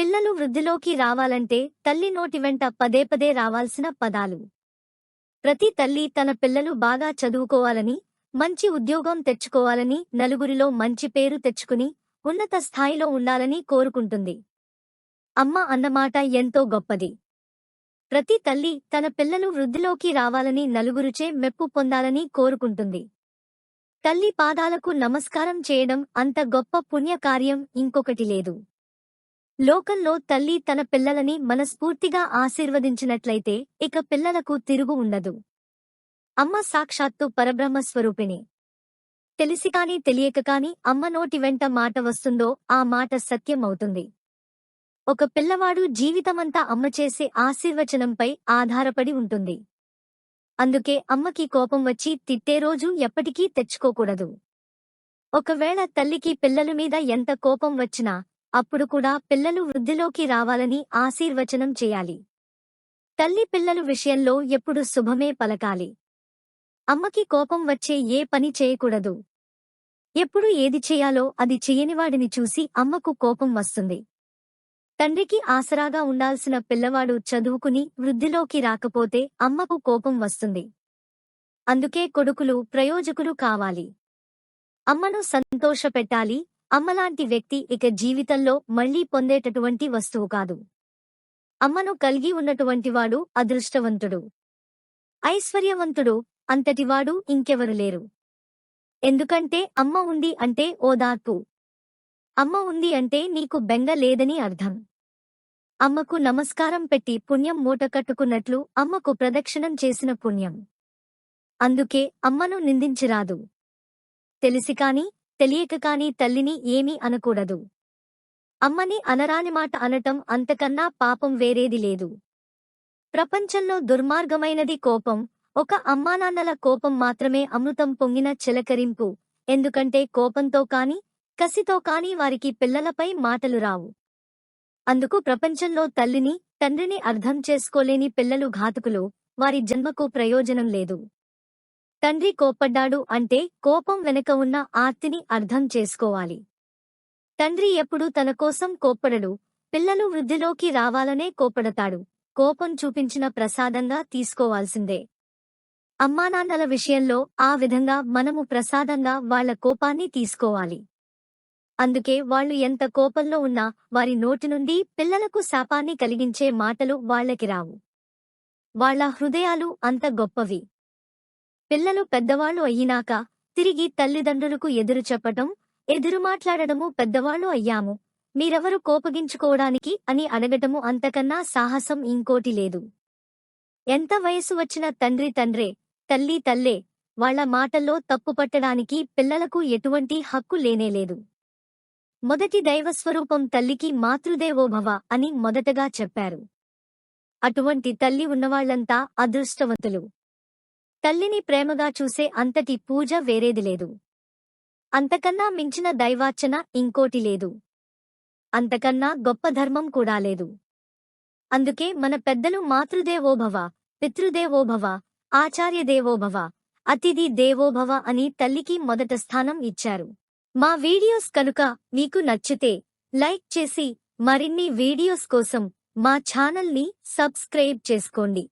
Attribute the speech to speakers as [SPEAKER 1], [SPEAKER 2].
[SPEAKER 1] పిల్లలు వృద్ధిలోకి రావాలంటే తల్లి నోటి వెంట పదే పదే రావాల్సిన పదాలు. ప్రతి తల్లి తన పిల్లలు బాగా చదువుకోవాలని మంచి ఉద్యోగం తెచ్చుకోవాలని నలుగురిలో మంచి పేరు తెచ్చుకుని ఉన్నత స్థాయిలో ఉండాలని కోరుకుంటుంది. అమ్మ అన్నమాట ఎంతో గొప్పది. ప్రతి తల్లి తన పిల్లలు వృద్ధిలోకి రావాలని నలుగురుచే మెప్పు పొందాలని కోరుకుంటుంది. తల్లి పాదాలకు నమస్కారం చేయడం అంత గొప్ప పుణ్యకార్యం ఇంకొకటి లేదు. లోకంలో తల్లి తన పిల్లలని మనస్ఫూర్తిగా ఆశీర్వదించినట్లయితే ఇక పిల్లలకు తిరుగు ఉండదు. అమ్మ సాక్షాత్తు పరబ్రహ్మ స్వరూపిణి తెలిసి కాని తెలియక కాని అమ్మ నోటి వెంట మాట వస్తుందో ఆ మాట సత్యం అవుతుంది ఒక పిల్లవాడు జీవితమంతా అమ్మ చేసే ఆశీర్వచనంపై ఆధారపడి ఉంటుంది. అందుకే అమ్మకి కోపం వచ్చి తిట్టే రోజు ఎప్పటికీ తెచ్చుకోకూడదు. ఒకవేళ తల్లికి పిల్లల మీద ఎంత కోపం వచ్చినా అప్పుడు కూడా పిల్లలు వృద్ధిలోకి రావాలని ఆశీర్వచనం చేయాలి. తల్లి పిల్లలు విషయంలో ఎప్పుడు శుభమే పలకాలి. అమ్మకి కోపం వచ్చే ఏ పని చేయకూడదు. ఎప్పుడు ఏది చేయాలో అది చేయనివాడిని చూసి అమ్మకు కోపం వస్తుంది. తండ్రికి ఆసరాగా ఉండాల్సిన పిల్లవాడు చదువుకుని వృద్ధిలోకి రాకపోతే అమ్మకు కోపం వస్తుంది. అందుకే కొడుకులు ప్రయోజకులు కావాలి. అమ్మను సంతోషపెట్టాలి అమ్మలాంటి వ్యక్తి ఇక జీవితంలో మళ్ళీ పొందేటటువంటి వస్తువు కాదు. అమ్మను కలిగి ఉన్నటువంటివాడు అదృష్టవంతుడు. ఐశ్వర్యవంతుడు అంతటివాడు ఇంకెవరు లేరు. ఎందుకంటే అమ్మ ఉంది అంటే ఓదార్పు అమ్మ ఉంది అంటే నీకు బెంగ లేదని అర్థం. అమ్మకు నమస్కారం పెట్టి పుణ్యం మూట కట్టుకున్నట్లు అమ్మకు ప్రదక్షిణం చేసిన పుణ్యం. అందుకే అమ్మను నిందించిరాదు. తెలిసి కాని తెలియక కాని తల్లిని ఏమీ అనకూడదు. అమ్మని అనరాని మాట అనటం అంతకన్నా పాపం వేరేది లేదు. ప్రపంచంలో దుర్మార్గమైనది కోపం ఒక అమ్మానాన్నల కోపం మాత్రమే అమృతం పొంగిన చిలకరింపు. ఎందుకంటే కోపంతో కాని కసితో కాని వారికి పిల్లలపై మాటలు రావు. అందుకు ప్రపంచంలో తల్లిని తండ్రిని అర్థం చేసుకోలేని పిల్లలు ఘాతుకులు వారి జన్మకు ప్రయోజనం లేదు. తండ్రి కోప్పడ్డాడు అంటే కోపం వెనుక ఉన్న ఆర్తిని అర్థం చేసుకోవాలి. తండ్రి ఎప్పుడు తన కోసం కోప్పడడు పిల్లలు వృద్ధిలోకి రావాలనే కోప్పడతాడు కోపం చూపించిన ప్రసాదంగా తీసుకోవాల్సిందే. అమ్మానాన్నల విషయంలో ఆ విధంగా మనము ప్రసాదంగా వాళ్ళ కోపాన్ని తీసుకోవాలి. అందుకే వాళ్ళు ఎంత కోపంలో ఉన్నా వారి నోటి నుండి పిల్లలకు శాపాన్ని కలిగించే మాటలు వాళ్ళకి రావు. వాళ్ళ హృదయాలు అంత గొప్పవి. పిల్లలు పెద్దవాళ్ళు అయ్యినాక తిరిగి తల్లిదండ్రులకు ఎదురు చెప్పటం ఎదురు మాట్లాడటము పెద్దవాళ్ళు అయ్యాము. మీరెవరు కోపగించుకోవడానికి అని అడగటము అంతకన్నా సాహసం ఇంకోటి లేదు. ఎంత వయసు వచ్చిన తండ్రి తండ్రే తల్లి తల్లే వాళ్ళ మాటల్లో తప్పుపట్టడానికి పిల్లలకు ఎటువంటి హక్కు లేనేలేదు మొదటి దైవస్వరూపం తల్లికి మాతృదేవోభవ అని మొదటగా చెప్పారు. అటువంటి తల్లి ఉన్నవాళ్ళంతా అదృష్టవంతులు. తల్లిని ప్రేమగా చూసే అంతటి పూజ వేరేది లేదు. అంతకన్నా మించిన దైవార్చన ఇంకోటి లేదు. అంతకన్నా గొప్ప ధర్మం కూడా లేదు. అందుకే మన పెద్దలు మాతృదేవోభవ పితృదేవోభవ ఆచార్యదేవోభవ అతిథి దేవోభవ అని తల్లికి మొదట స్థానం ఇచ్చారు. మా వీడియోస్ కనుక మీకు నచ్చితే లైక్ చేసి మరిన్ని వీడియోస్ కోసం మా ఛానల్ని సబ్స్క్రైబ్ చేసుకోండి.